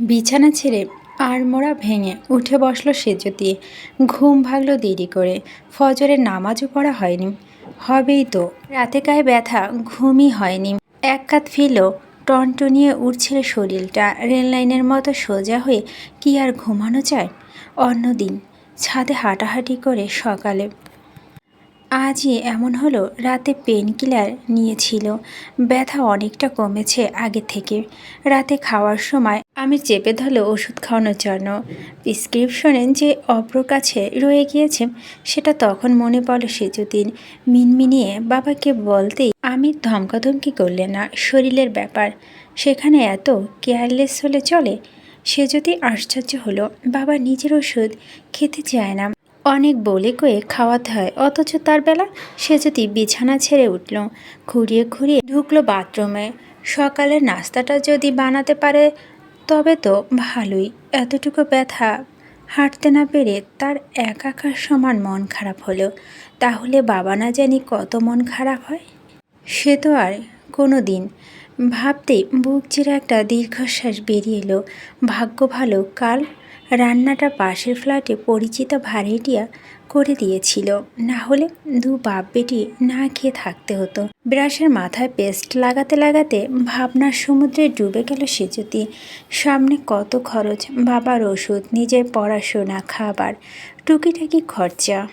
বিছানা ছেড়ে আড়মোড়া ভেঙে উঠে বসল সেজতি ঘুম ভাগলো দেরি করে। ফজরের নামাজও পড়া হয়নি। হবেই তো। রাতে গায়ে ব্যথা, ঘুমই হয়নি। এক কাত ফিরল, টনটনিয়ে উঠছিল শরীরটা। রেললাইনের মতো সোজা হয়ে কি আর ঘুমানো যায়? অন্যদিন, ছাদে হাঁটাহাঁটি করে সকালে। আজই এমন হলো, রাতে পেন কিলার নিয়েছিল। ব্যথা অনেকটা কমেছে আগে থেকে। রাতে খাওয়ার সময় আমি চেপে ধরলো ওষুধ খাওয়ানোর জন্য। প্রিসক্রিপশনে যে অপ্র কাছে রয়ে গিয়েছে, সেটা তখন মনে পড়ল সেজুদিন মিনমিনিয়ে বাবাকে বলতেই আমি ধমকাধমকি করলে না, শরীরের ব্যাপার। সেখানে এত কেয়ারলেস হলে চলে? সে যদি আশ্চর্য হলো, বাবা নিজের ওষুধ খেতে চায় না। অনেক বলে কয়ে খাওয়াতে হয়, অথচ তার বেলা সে যদি বিছানা ছেড়ে উঠল খুঁড়িয়ে খুঁড়িয়ে ঢুকলো বাথরুমে সকালের নাস্তাটা যদি বানাতে পারে তবে তো ভালোই, এতটুকু ব্যথা। হাঁটতে না পেরে তার একাকার সমান মন খারাপ হলো। তাহলে বাবা না জানি কত মন খারাপ হয়? সে তো আর কোনো দিন ভাবতে বুক চিরে একটা দীর্ঘশ্বাস বেরিয়ে এলো। ভাগ্য ভালো, কাল রান্নাটা পাশের ফ্ল্যাটে পরিচিত ভাড়াটিয়া করে দিয়েছিল। না হলে দু বাপ বেটি না খেয়ে থাকতে হতো। ব্রাশের মাথায় পেস্ট লাগাতে লাগাতে ভাবনার সমুদ্রে ডুবে গেল সেজতি সামনে কত খরচ, বাবার ওষুধ, নিজের পড়াশোনা, খাবার, টুকিটাকি খরচা।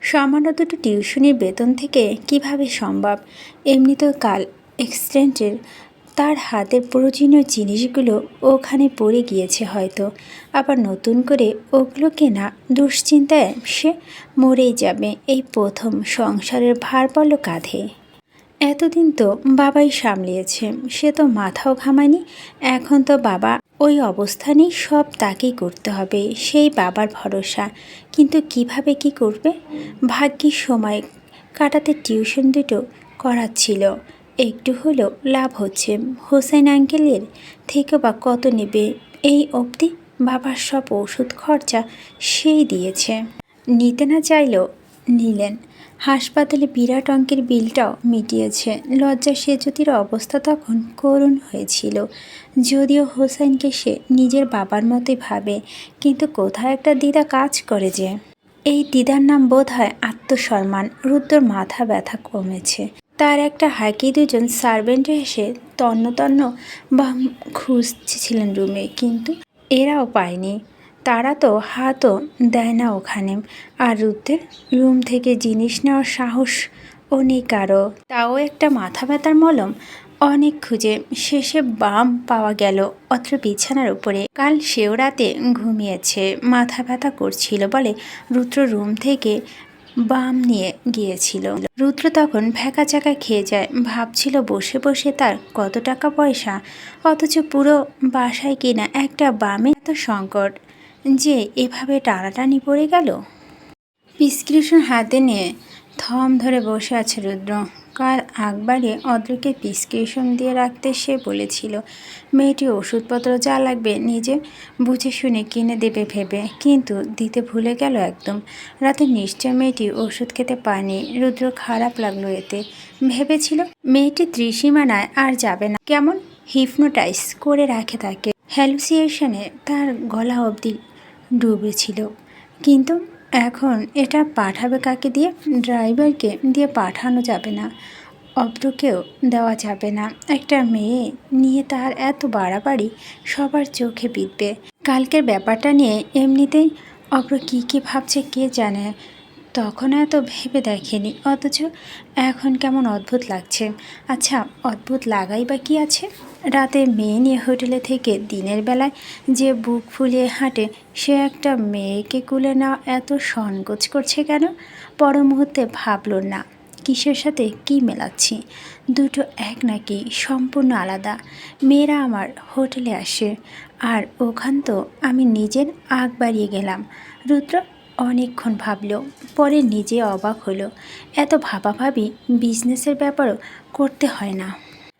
সামান্য দুটো টিউশনির বেতন থেকে কীভাবে সম্ভব? এমনিতেও কাল এক্সটেন্টের তার হাতের প্রয়োজনীয় জিনিসগুলো ওখানে পড়ে গিয়েছে হয়তো। আবার নতুন করে ওগুলো কেনা দুশ্চিন্তায় সে মরেই যাবে এই প্রথম সংসারের ভার পড়ল কাঁধে। এতদিন তো বাবাই সামলিয়েছে, সে তো মাথাও ঘামায়নি, এখন তো বাবা ওই অবস্থানেই সব তাকেই করতে হবে, সেই বাবার ভরসা। কিন্তু কীভাবে কি করবে? ভাগ্যিস সময় কাটাতে টিউশন দুটো করাচ্ছিল। একটু হলেও লাভ হচ্ছে। হোসেন আঙ্কেলের থেকে বা কত নেবে? এই অবধি বাবার সব ওষুধ খরচা সেই দিয়েছে। নিতে না চাইলেও নিলেন। হাসপাতালে বিরাট অঙ্কের বিলটাও মিটিয়েছে। লজ্জা সেজতির অবস্থা তখন করুণ হয়েছিল। যদিও হোসেনকে সে নিজের বাবার মতোই ভাবে, কিন্তু কোথায় একটা দিদা কাজ করে যে? এই দিদার নাম বোধ হয় আত্মসম্মান। রুদ্রর মাথা ব্যথা কমেছে। তার একটা হাঁকি দুজন সার্ভেন্ট এসে তন্ন তন্ন বা খুঁজছিলেন রুমে কিন্তু এরাও পায়নি। তারা তো হাতও দেয় না ওখানে। আর রুদ্রের রুম থেকে জিনিস নেওয়ার সাহস ও নেই কারও। তাও একটা মাথা ব্যথার মলম অনেক খুঁজে। শেষে বাম পাওয়া গেল অত্র বিছানার উপরে। কাল সেও রাতে ঘুমিয়েছে, মাথা ব্যথা করছিল বলে রুদ্র রুম থেকে বাম নিয়ে গিয়েছিল। রুদ্র তখন ভ্যাকা চাকা খেয়ে যায়, ভাবছিল বসে বসে তার কত টাকা পয়সা, অথচ পুরো বাসায় কিনা একটা বামে এত সংকট যে এভাবে টানাটানি পড়ে গেল। প্রিসক্রিপশন হাতে নিয়ে থম ধরে বসে আছে রুদ্র। আকবারে অদ্রকে প্রিসক্রিপশন দিয়ে রাখতে সে বলেছিল, মেয়েটি ওষুধপত্র যা লাগবে নিজে বুঝে শুনে কিনে দেবে ভেবে। কিন্তু দিতে ভুলে গেল একদম। রাতে নিশ্চয় মেয়েটি ওষুধ খেতে পায়নি রুদ্র খারাপ লাগল এতে। ভেবেছিল মেয়েটি ত্রিসীমানায় আর যাবে না। কেমন? হিপনোটাইজ করে রাখে তাকে। হ্যালুসিয়েশনে তার গলা অবধি ডুবেছিল। কিন্তু এখন এটা পাঠাবে কাকে দিয়ে? ড্রাইভারকে দিয়ে পাঠানো যাবে না। অব্রকেও দেওয়া যাবে না। একটা মেয়ে নিয়ে তার এত বাড়াবাড়ি সবার চোখে বিঁধবে কালকের ব্যাপারটা নিয়ে এমনিতেই অব্র কী কী ভাবছে কে জানে? তখন এত ভেবে দেখেনি। অথচ এখন কেমন অদ্ভুত লাগছে। আচ্ছা অদ্ভুত লাগাই বা কী আছে? রাতে মেয়ে নিয়ে হোটেলে থেকে দিনের বেলায় যে বুক ফুলিয়ে হাঁটে, সে একটা মেয়েকে কুলে না এত সংকোচ করছে কেন? পর মুহূর্তে ভাবল না। কিসের সাথে কি মেলাচ্ছি? দুটো এক নাকি সম্পূর্ণ আলাদা। মেয়েরা আমার হোটেলে আসে। আর ওখান তো আমি নিজের আগ বাড়িয়ে গেলাম। রুদ্র অনেকক্ষণ ভাবল, পরে নিজে অবাক হলো। এত ভাবাভাবি বিজনেসের ব্যাপারও করতে হয় না।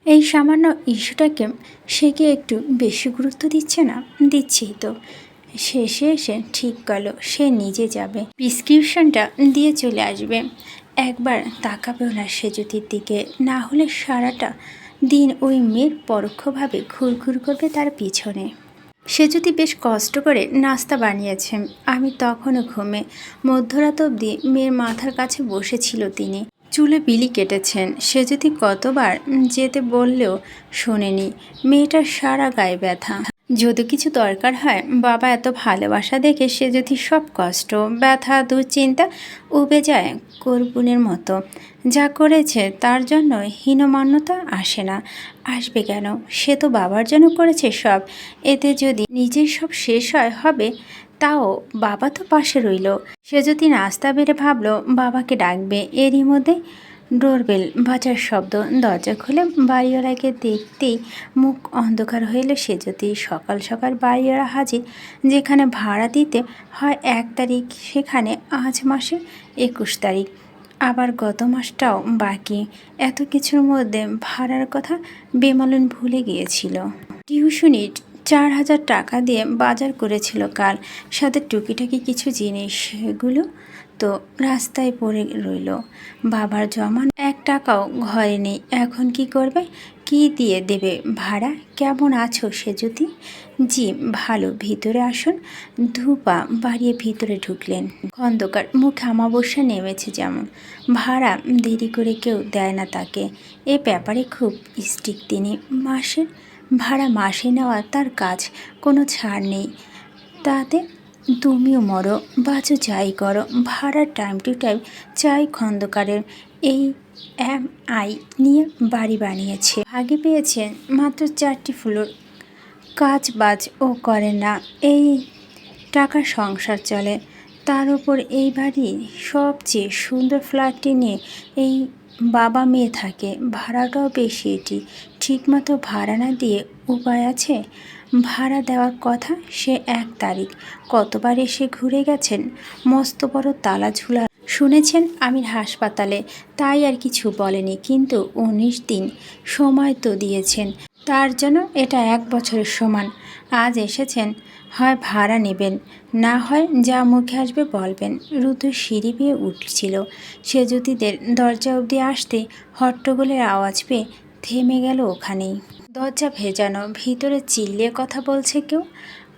এই সামান্য ইস্যুটাকে সে কি একটু বেশি গুরুত্ব দিচ্ছে না? দিচ্ছেই তো। শেষে এসে ঠিক গেল সে নিজে যাবে। প্রিসক্রিপশনটা দিয়ে চলে আসবে। একবার তাকাবেও না সেজুতির দিকে। না হলে সারাটা দিন ওই মেয়ের পরোক্ষভাবে ঘুরঘুর করবে তার পিছনে। সে যদি বেশ কষ্ট করে নাস্তা বানিয়েছে। আমি তখনও ঘুমে। মধ্যরাত অবধি মেয়ের মাথার কাছে বসেছিল তিনি। চুলে বিলি কেটেছেন। সে যদি কতবার যেতে বললেও শোনেনি। মেয়েটার সারা গায়ে ব্যথা। যদি কিছু দরকার হয়, বাবা এত ভালোবাসা দেখে সে যদি সব কষ্ট, ব্যথা, দুশ্চিন্তা উবে যায় করবুনের মতো। যা করেছে তার জন্য হীনমান্যতা আসে না। আসবে কেন? সে তো বাবার জন্য করেছে সব। এতে যদি নিজের সব শেষ হয়, হবে তাও বাবা তো পাশে রইল। সে যদি নাস্তা বেড়ে ভাবলো, বাবাকে ডাকবে। এরই মধ্যে ডোরবেল বাজার শব্দ। দরজা খুলে বাড়িওয়ালাকে দেখতেই মুখ অন্ধকার হইল সে। যদি সকাল সকাল বাড়িওয়ালা হাজির, যেখানে ভাড়া দিতে হয় এক তারিখ, সেখানে আজ মাসে একুশ তারিখ। আবার গত মাসটাও বাকি। এত কিছুর মধ্যে ভাড়ার কথা বেমালুন ভুলে গিয়েছিল। টিউশনির চার হাজার টাকা দিয়ে বাজার করেছিল কাল। সাথে টুকিটাকি কিছু জিনিস। সেগুলো তো রাস্তায় পড়ে রইল। বাবার জমান এক টাকাও ঘরে নেই। এখন কি করবে? কি দিয়ে দেবে? ভাড়া? কেমন আছো সে যদি জি, ভালো। ভিতরে আসুন। ধূপা বাড়িয়ে ভিতরে ঢুকলেন। খন্দকার মুখে আমাবস্যা নেমেছে যেমন। ভাড়া দেরি করে কেউ দেয় না তাকে। এ ব্যাপারে খুব স্ট্রিক তিনি। মাসের ভাড়া মাসে নেওয়া তার কাজ। কোনো ছাড় নেই। তাতে তুমিও মরো, বাঁচো, যাই করো। ভাড়ার টাইম টু টাইম চাই খন্দকারের। এই এম আই নিয়ে বাড়ি বানিয়েছে। আগে পেয়েছেন মাত্র চারটি ফ্লোর। কাজ বাজ ও করে না। এই টাকার সংসার চলে। তার উপর এই বাড়ি সবচেয়ে সুন্দর ফ্ল্যাটটি নিয়ে এই বাবা মেয়ে থাকে। ভাড়াটাও বেশি এটি। ঠিকমতো ভাড়া না দিয়ে উপায় আছে? ভাড়া দেওয়ার কথা সে এক তারিখ। কতবার এসে ঘুরে গেছেন? মস্ত বড় তালা ঝুলা। শুনেছেন আমি হাসপাতালে, তাই আর কিছু বলেনি, কিন্তু উনিশ দিন সময় তো দিয়েছেন। তার জন্য এটা এক বছরের সমান। আজ এসেছেন, হয় ভাড়া নেবেন, না হয় যা মুখে আসবে বলবেন। রুদ্র সিঁড়ি বেয়ে উঠছিল। সে জ্যোতিদের দরজা অবধি আসতে হট্টগোলের আওয়াজ পেয়ে থেমে গেল ওখানেই। দরজা ভেজানো, ভিতরে চিল্লিয়ে কথা বলছে কেউ।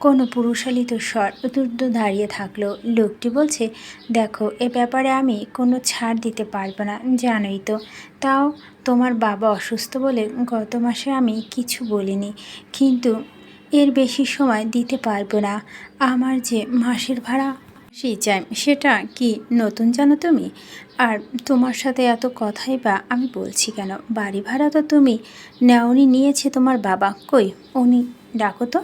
কোনো পুরুষালিত স্বর দুর্দ দাঁড়িয়ে থাকল। লোকটি বলছে, দেখো, এ ব্যাপারে আমি কোনো ছাড় দিতে পারব না, জানোই তো। তাও তোমার বাবা অসুস্থ বলে গত মাসে আমি কিছু বলিনি। কিন্তু এর বেশি সময় দিতে পারব না। আমার যে মাসের ভাড়া সেই চাই সেটা কি নতুন জানো তুমি? আর তোমার সাথে এত কথাই বা আমি বলছি কেন? বাড়ি ভাড়া তো তুমি নেওনি, নিয়েছে তোমার বাবা। কই, উনি ডাকো তো।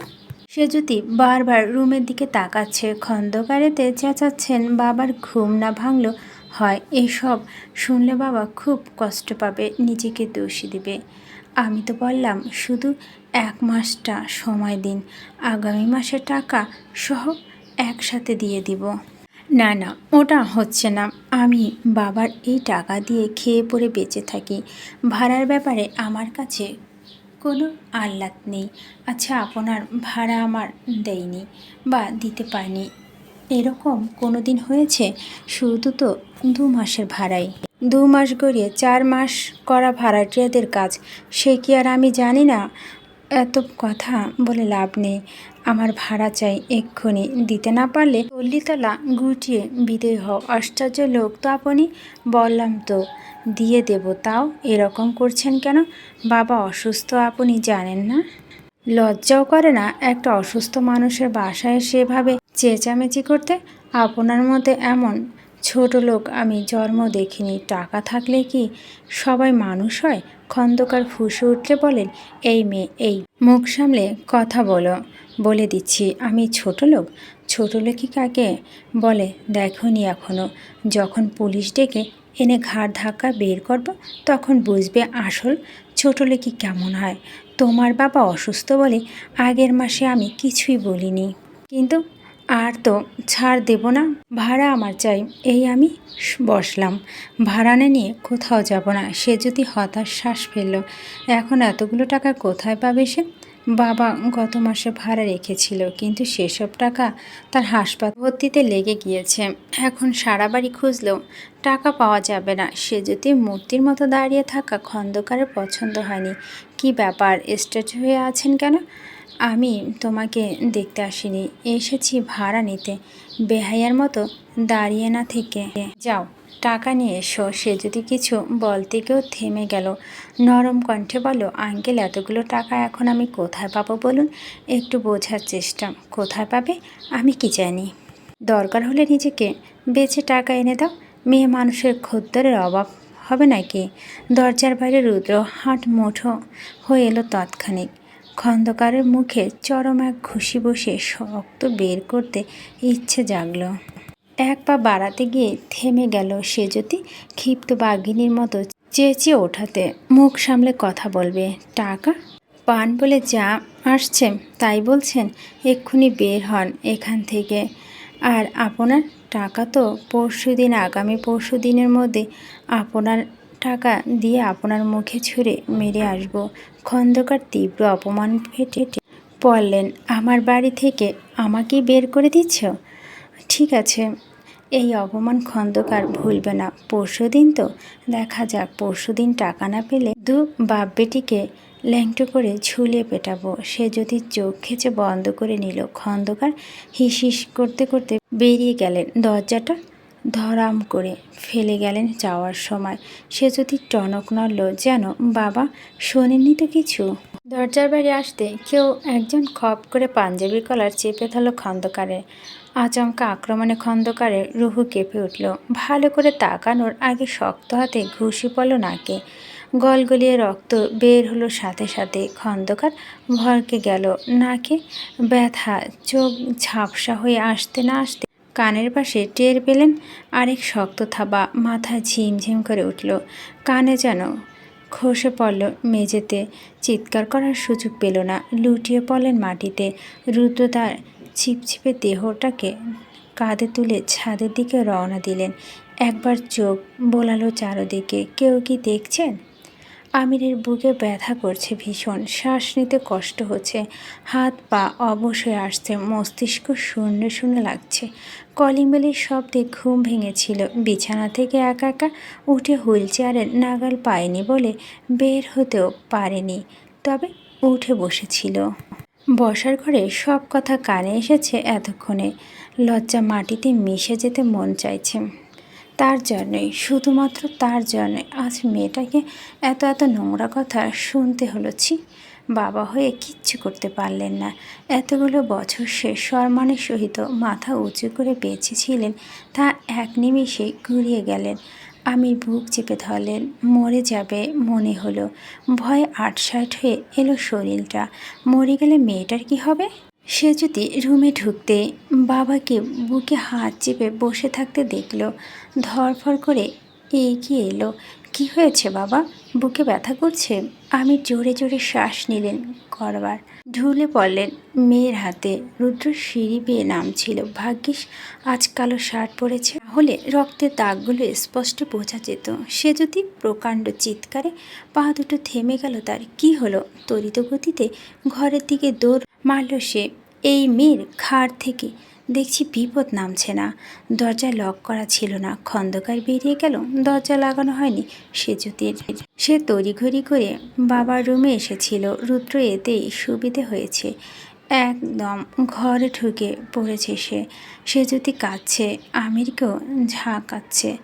সে যদি বারবার রুমের দিকে তাকাচ্ছে, খন্দকারেতে চেঁচাচ্ছেন, বাবার ঘুম না ভাঙলো হয়, এসব শুনলে বাবা খুব কষ্ট পাবে, নিজেকে দোষী দিবে। আমি তো বললাম, শুধু এক মাসটা সময় দিন, আগামী মাসে টাকা সহ একসাথে দিয়ে দিব। না না, ওটা হচ্ছে না। আমি বাবার এই টাকা দিয়ে খেয়ে পরে বেঁচে থাকি। ভাড়ার ব্যাপারে আমার কাছে কোনো আহ্লাদ নেই। আচ্ছা আপনার ভাড়া আমার দেয়নি বা দিতে পারিনি। এরকম কোনো দিন হয়েছে? শুধু তো দু মাসের ভাড়াই। দু মাস গড়িয়ে চার মাস করা ভাড়াটিয়াদের কাজ, সে কি আর আমি জানি না? এত কথা বলে লাভ নেই। আমার ভাড়া চাই এক্ষুনি। দিতে না পারলে পল্লীতলা গুটিয়ে বিদয় আশ্চর্য লোক তো আপনি, বললাম তো। দিয়ে দেব, তাও এরকম করছেন কেন? বাবা অসুস্থ আপনি জানেন না? লজ্জাও করে না একটা অসুস্থ মানুষের বাসায় সেভাবে চেঁচামেচি করতে? আপনার মতে এমন ছোট লোক আমি জন্ম দেখিনি। টাকা থাকলে কি সবাই মানুষ হয়? খন্দকার ফুসে উঠলে বলেন, এই মেয়ে, এই। মুখ সামলে কথা বলো। বলে দিচ্ছি, আমি ছোট লোক? ছোট লোকই কাকে? বলে, দেখনি এখনও যখন পুলিশ ডেকে এনে ঘাড় ধাক্কা বের করব, তখন বুঝবে আসল ছোট লোকই কেমন হয়। তোমার বাবা অসুস্থ বলে আগের মাসে আমি কিছুই বলিনি। কিন্তু আর তো ছাড় দেব না। ভাড়া আমার চাই, এই আমি বসলাম। ভাড়া না নিয়ে কোথাও যাব না। সে যদি হতাশ শ্বাস ফেলল, এখন এতগুলো টাকা কোথায় পাবে সে? বাবা গত মাসে ভাড়া রেখেছিল, কিন্তু সেসব টাকা তার হাসপাতাল ভর্তিতে লেগে গিয়েছে। এখন সারা বাড়ি খুঁজলেও টাকা পাওয়া যাবে না। সে যদি মূর্তির মতো দাঁড়িয়ে থাকা খন্দকারের পছন্দ হয়নি, কি ব্যাপার? স্ট্যাচু হয়ে আছেন কেন? আমি তোমাকে দেখতে আসিনি। এসেছি ভাড়া নিতে। বেহাইয়ার মতো দাঁড়িয়ে না থেকে। যাও। টাকা নিয়ে এসো। সে যদি কিছু বলতে কেউ থেমে গেল। নরম কণ্ঠে বলো, আঙ্কেল, এতগুলো টাকা এখন আমি কোথায় পাবো বলুন? একটু বোঝার চেষ্টা। কোথায় পাবে? আমি কি জানি? দরকার হলে নিজেকে বেচে টাকা এনে দাও। মেয়ে মানুষের খদ্দরের অভাব হবে নাকি? দরজার বাইরে রুদ্র হাট মুঠো হয়ে এলো তৎক্ষণিক। খন্দকারের মুখে চরম এক ঘুষি বসে শক্ত বের করতে ইচ্ছে জাগলো। এক পা বাড়াতে গিয়ে থেমে গেল সে যদি ক্ষিপ্ত বাঘিনীর মতো চেঁচিয়ে ওঠাতে। মুখ সামলে কথা বলবে, টাকা? পান বলে যা আসছে, তাই বলছেন, এক্ষুনি বের হন এখান থেকে। আর আপনার টাকা তো পরশু দিন, আগামী পরশু দিনের মধ্যে আপনার টাকা দিয়ে আপনার মুখে ছুঁড়ে মেরে আসব। খন্দকার তীব্র অপমান ফেটে পড়লেন, আমার বাড়ি থেকে আমাকেই বের করে দিচ্ছ? ঠিক আছে এই অপমান খন্দকার ভুলবে না। পরশু দিন তো দেখা যাক পরশু দিন টাকা না পেলে দু বাপ বেটিকে ল্যাংটো করে ঝুলিয়ে পেটাবো। সে যদি চোখ খেচে বন্ধ করে নিল, খন্দকার হিস হিস করতে করতে বেরিয়ে গেলেন দরজাটা ধরাম করে। ফেলে গেলেন যাওয়ার সময়। সে যদি টনক নড়ল, যেন বাবা শোনেননি তো কিছু। দরজার বাইরে আসতে কেউ একজন খপ করে পাঞ্জাবির কলার চেপে ধরল খন্দকারের। আচমকা আক্রমণে খন্দকারের রুহু কেঁপে উঠল। ভালো করে তাকানোর আগে শক্ত হাতে ঘুষি পড়ল নাকে। গলগলিয়ে রক্ত বের হলো সাথে সাথে। খন্দকার ভরকে গেল। নাকে ব্যথা, চোখ ঝাপসা হয়ে আসতে না আসতে কানের পাশে টের পেলেন আরেক শক্ত থাবা। মাথা ঝিমঝিম করে উঠল। কানে যেন খসে পড়ল মেঝেতে। চিৎকার করার সুযোগ পেল না। লুটিয়ে পড়লেন মাটিতে। রুদ্র তার ছিপছিপে দেহটাকে কাঁধে তুলে ছাদের দিকে রওনা দিলেন। একবার চোখ বোলালো চারদিকে। কেউ কি দেখছেন? আমিরের বুকে ব্যথা করছে ভীষণ। শ্বাস নিতে কষ্ট হচ্ছে। হাত পা অবশ্যই আসছে। মস্তিষ্ক শূন্য শূন্য লাগছে। কলিং বেলের শব্দে ঘুম ভেঙেছিল। বিছানা থেকে একা একা উঠে হুইল চেয়ারের নাগাল পায়নি বলে বের হতেও পারেনি, তবে উঠে বসেছিল। বসার ঘরে সব কথা কানে এসেছে এতক্ষণে। লজ্জা মাটিতে মিশে যেতে মন চাইছে। তার জন্যই, শুধুমাত্র তার জন্যই আজ মেয়েটাকে এত এত নোংরা কথা শুনতে হলো, ছি। বাবা হয়ে কিচ্ছু করতে পারলেন না। এতগুলো বছর সে সম্মানের সহিত মাথা উঁচু করে বেঁচেছিলেন, তা এক নিমিষে ঘুরিয়ে গেলেন। আমি বুক চেপে ধরলেন মরে যাবে মনে হলো। ভয়ে আটসাট হয়ে এলো শরীরটা। মরে গেলে মেয়েটার কি হবে? সে যদি রুমে ঢুকতে বাবাকে বুকে হাত চেপে বসে থাকতে দেখল, ধরফর করে এগিয়ে এলো। কি হয়েছে বাবা? বুকে ব্যথা করছে? আমি জোরে জোরে শ্বাস নিলেন করবার। ঢুলে পড়লেন মেয়ের হাতে। রুদ্র সিঁড়ি বেয়ে নামছিল। ভাগ্যিস, আজ কালো শার্ট পরেছে। হলে রক্তের দাগগুলো স্পষ্ট বোঝা যেত। সে যদি প্রকাণ্ড চিৎকারে পা দুটো থেমে গেল, তার কি হলো? তরিত গতিতে ঘরের দিকে দৌড় মারল সে। এই মেয়ের ঘাড় থেকে দেখছি বিপদ নামছে না। দরজা লক করা ছিল না। খন্দকার বেরিয়ে গেল। দরজা লাগানো হয়নি সে জ্যোতির সে তড়িঘড়ি করে বাবার রুমে এসেছিল। রুদ্র এতেই সুবিধে হয়েছে। একদম ঘরে ঢুকে পড়েছে সে। সে যদি কাঁদছে, আমিরকেও ঝাঁকাচ্ছে।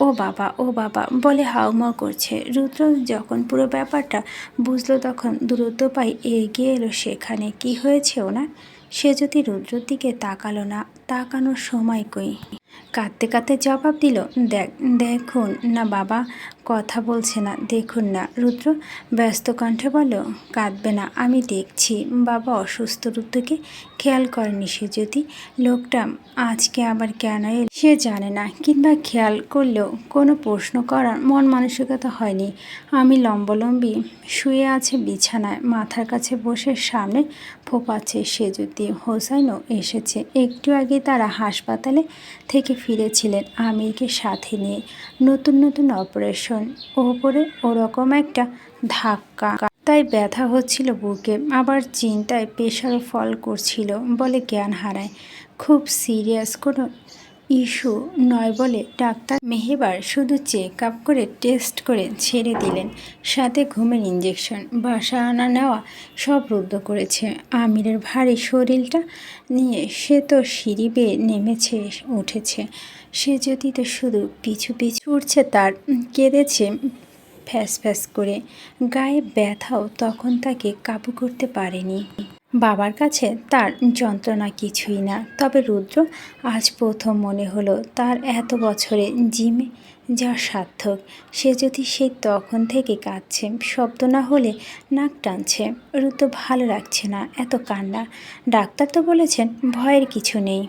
ও বাবা ও বাবা, বলে হাউমাউ করছে। রুদ্র যখন পুরো ব্যাপারটা বুঝলো তখন দ্রুত পাই এগিয়ে এলো সেখানে। কি হয়েছে ওনার? সে যদি রুদ্রর দিকে তাকালো না তাকানোর সময় কই? কাঁদতে কাঁদতে জবাব দিল, দেখ, দেখুন না বাবা, কথা বলছে না, দেখুন না। রুদ্র ব্যস্ত কণ্ঠে বলো কাঁদবে না, আমি দেখছি। বাবা অসুস্থ রুদ্রকে খেয়াল করেনি সে যদি। লোকটা আজকে আবার কেন এল সে জানে না, কিংবা খেয়াল করলেও কোনো প্রশ্ন করার মন মানসিকতা হয়নি। আমি লম্বলম্বী শুয়ে আছে বিছানায়, মাথার কাছে বসে সামনে ফোপাচ্ছে, সে যদি হোসাইনও এসেছে, একটু আগে তারা হাসপাতালে থেকে ফিরেছিলেন আমিরকে সাথে নিয়ে। নতুন নতুন অপারেশন, ওপরে ওরকম একটা ধাক্কা। তাই ব্যথা হচ্ছিল বুকে, আবার চিন্তায় পেশারও ফল করছিল বলে জ্ঞান হারায়। খুব সিরিয়াস কোনো ইস্যু নয় বলে ডাক্তার মেহেবার শুধু চেক আপ করে টেস্ট করে ছেড়ে দিলেন, সাথে ঘুমের ইঞ্জেকশন বাসা আনা নেওয়া সব রুদ্ধ করেছে। আমিরের ভারী শরীরটা নিয়ে সে তো সিঁড়ি বেয়ে নেমেছে, উঠেছে। সে যদি তো শুধু পিছু পিছু উঠছে, তার কেঁদেছে ফ্যাস ফ্যাস করে। গায়ে ব্যথাও তখন তাকে কাবু করতে পারেনি। বাবার কাছে তার যন্ত্রণা কিছুই না। তবে রুদ্র আজ প্রথম মনে হলো তার এত বছরে জিমে যা সার্থক। সে যদি সেই তখন থেকে কাঁদছে, শব্দ না হলে নাক টানছে। রুদ্র ভালো লাগছে না, এত কান্না। ডাক্তার তো বলেছেন ভয়ের কিছু নেই।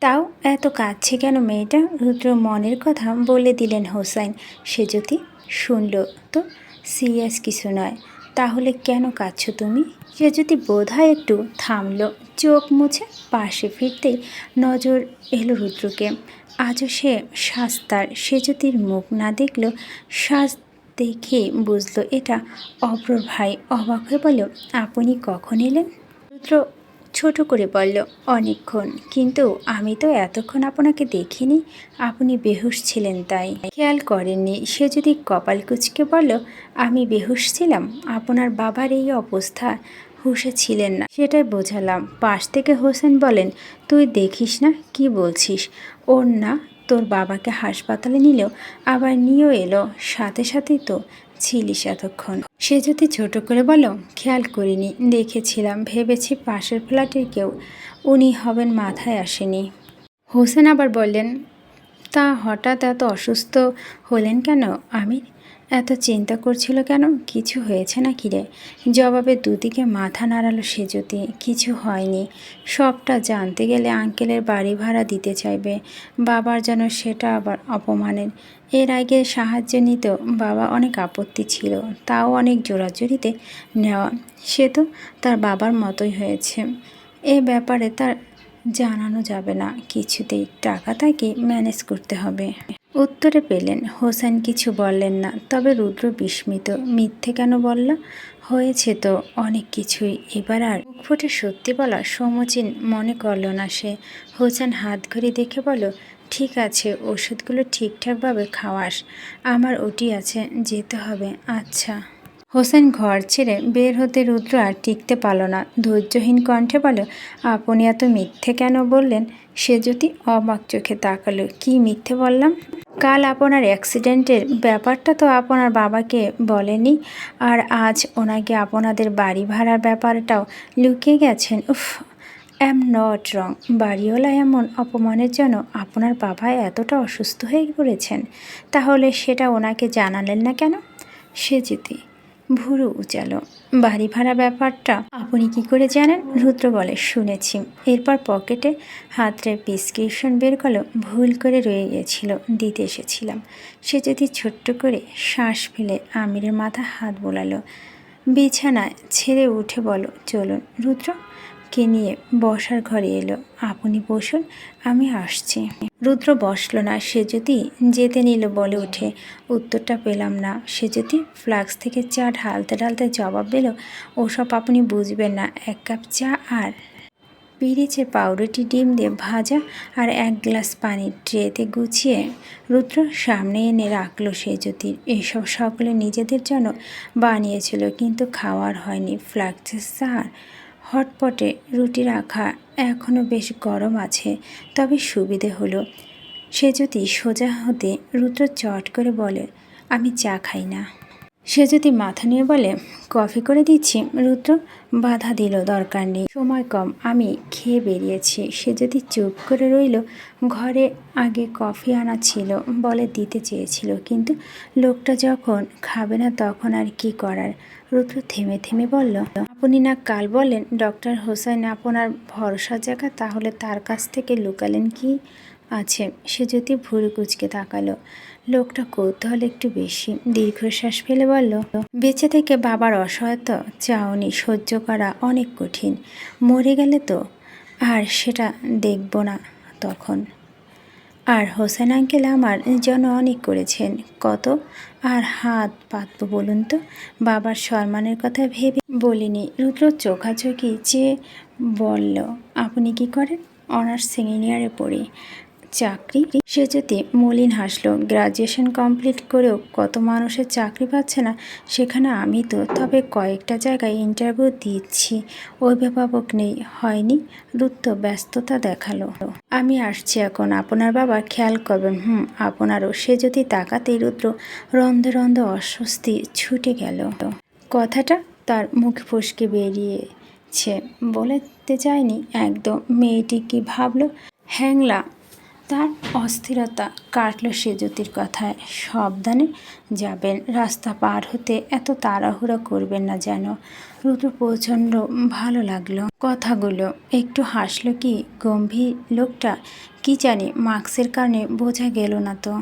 তাও এত কাঁদছে কেন মেয়েটা? রুদ্র মনের কথা বলে দিলেন হোসাইন। সে যদি শুনল তো সিরিয়াস কিছু নয়। তাহলে কেন কাছ তুমি? সে যদি বোধহয় একটু থামল, চোখ মুছে পাশে ফিরতে নজর এলো রুদ্রকে। আজও সে সাস্তার সে যদির মুখ না দেখল শাস দেখে বুঝলো এটা অপ্রভাই অবাক হয়ে বলল, আপনি কখন এলেন? রুদ্র ছোট করে বলল, অনেকক্ষণ। কিন্তু আমি তো এতক্ষণ আপনাকে দেখিনি। আপনি বেহুশ ছিলেন তাই। খেয়াল করেননি। সে যদি কপাল কুচকে বলল, আমি বেহুশ ছিলাম? আপনার বাবার এই অবস্থা। হুশে ছিলেন না। সেটাই বোঝালাম। পাশ থেকে হোসেন বলেন, তুই দেখিস না? কি বলছিস? ওর না, তোর বাবাকে হাসপাতালে নিলেও আবার নিয়েও এলো। সাথে সাথেই তো ছিলিস এতক্ষণ। সে যদি ছোট করে বলো, খেয়াল করিনি। দেখেছিলাম, ভেবেছি পাশের ফ্ল্যাটের কেউ। উনি হবেন মাথায় আসেনি। হোসেন আবার বললেন, তা হঠাৎ এত অসুস্থ হলেন কেন? আমি এত চিন্তা করছিল কেন? কিছু হয়েছে না কিরে জবাবে দুদিকে মাথা নাড়ালো সে যদি কিছু হয়নি। সবটা জানতে গেলে আঙ্কেলের বাড়ি ভাড়া দিতে চাইবে। বাবার যেন সেটা আবার অপমানের। এর আগে সাহায্য নিত, বাবা অনেক আপত্তি ছিল। তাও অনেক জোরাজুরিতে নেওয়া। সে তো তার বাবার মতোই হয়েছে। এ ব্যাপারে তার জানানো যাবে না। কিছুতেই টাকা তাকে ম্যানেজ করতে হবে। উত্তরে পেলেন, হোসেন কিছু বললেন না। তবে রুদ্র বিস্মিত। মিথ্যে কেন বলল? হয়েছে তো অনেক কিছুই। এবার আর ফুটে সত্যি বলা সমচীন মনে করল না সে। হোসেন হাত ঘড়ি দেখে বলো ঠিক আছে, ওষুধগুলো ঠিকঠাকভাবে খাওয়াস। আমার ওটি আছে, যেতে হবে। আচ্ছা। হোসেন ঘর ছেড়ে বের হতে রুদ্র আর টিকতে পারল না। ধৈর্যহীন কণ্ঠে বলো আপনি এত মিথ্যে কেন বললেন? সে যদি অবাক চোখে তাকালো। কি মিথ্যে বললাম? কাল আপনার অ্যাক্সিডেন্টের ব্যাপারটা তো আপনার বাবাকে বলেনি, আর আজ ওনাকে আপনাদের বাড়ি ভাড়ার ব্যাপারটাও লুকিয়ে গেছেন। উফ অ্যাম নট রং বাড়িওয়ালা এমন অপমানের জন্য আপনার বাবা এতটা অসুস্থ হয়ে পড়েছেন। তাহলে সেটা ওনাকে জানালেন না কেন? সে যেতে ভুরু উচালো বাড়ি ভাড়া ব্যাপারটা আপনি কি করে জানেন? রুদ্র বলে, শুনেছি। এরপর পকেটে হাতরে প্রেসক্রিপশন বের করল, ভুল করে রয়ে গিয়েছিল, দিতে এসেছিলাম। সে যদি ছোট্ট করে শ্বাস ফেলে আমিরের মাথা হাত বোলালো, বিছানায় ছেড়ে উঠে বলো চলুন, রুদ্র। কে নিয়ে বসার ঘরে এলো। আপনি বসুন, আমি আসছি। রুদ্র বসল না। সে যদি যেতে নিল বলে উঠে। উত্তরটা পেলাম না। সে যদি ফ্লাক্স থেকে চা ঢালতে ঢালতে জবাব দিল, ওসব আপনি বুঝবেন না। এক কাপ চা আর পিরিচে পাউরুটি, ডিম দিয়ে ভাজা আর এক গ্লাস পানি ট্রেতে গুছিয়ে রুদ্র সামনে এনে রাখল সে জ্যোতির এসব সকলে নিজেদের জন্য বানিয়েছিল, কিন্তু খাওয়ার হয়নি। ফ্লাক্সের সার হটপটে রুটি রাখা এখনও বেশ গরম আছে, তবে সুবিধে হলো। সে যদি সোজা হতে রুদ্র চট করে বলে, আমি চা খাই না। সে যদি মাথা নিয়ে বলে, কফি করে দিচ্ছি। রুদ্র বাধা দিল, দরকার নেই। সময় কম, আমি খেয়ে বেরিয়েছি। সে যদি চুপ করে রইল, ঘরে আগে কফি আনা ছিল বলে দিতে চেয়েছিল, কিন্তু লোকটা যখন খাবে না তখন আর কি করার? রুদ্র থেমে থেমে বলল, আপনি না কাল বলেন ডক্টর হোসেন আপনার ভরসা জায়গা তাহলে তার কাছ থেকে লুকালেন কি? আছে, সে যদি ভুরু কুচকে তাকালো। লোকটা কৌতূহল একটু বেশি। দীর্ঘশ্বাস ফেলে বলল, বেঁচে থেকে বাবার অসহায়তা চাওনি, সহ্য করা অনেক কঠিন। মরে গেলে তো আর সেটা দেখব না তখন। আর হোসেন আঙ্কেল আমার জন্য অনেক করেছেন। কত? আর হাত পাতব বলুন তো? বাবার সম্মানের কথা ভেবে বলিনি। রুদ্র চোখাচোখি চেয়ে বলল, আপনি কি করেন? অনার্স সেকেন্ড ইয়ারে পড়ি। চাকরি সে যদি মলিন হাসলো গ্রাজুয়েশন কমপ্লিট করেও কত মানুষের চাকরি পাচ্ছে না, সেখানে আমি তো তবে কয়েকটা জায়গায় ইন্টারভিউ দিচ্ছি। অভিভাবক নেই, হয়নি রুদ্র ব্যস্ততা দেখাল। আমি আসছি এখন, আপনার বাবা খেয়াল করবেন, হুম, আপনারও। সে যদি তাকাতেই রুদ্র রন্ধে রন্ধে অস্বস্তি ছুটে গেল। কথাটা তার মুখ ফসকে বেরিয়েছে বলতে যায়নি, একদম মেয়েটি কি ভাবলো? হ্যাংলা তার অস্থিরতা কাটল সেজতির কথায়। সাবধানে যাবেন, রাস্তা পার হতে এত তাড়াহুড়া করবেন না যেন। রুতু প্রচণ্ড ভালো লাগল কথাগুলো। একটু হাসলো কি? গম্ভীর লোকটা? কি জানি মাস্কের কারণে বোঝা গেল না তো।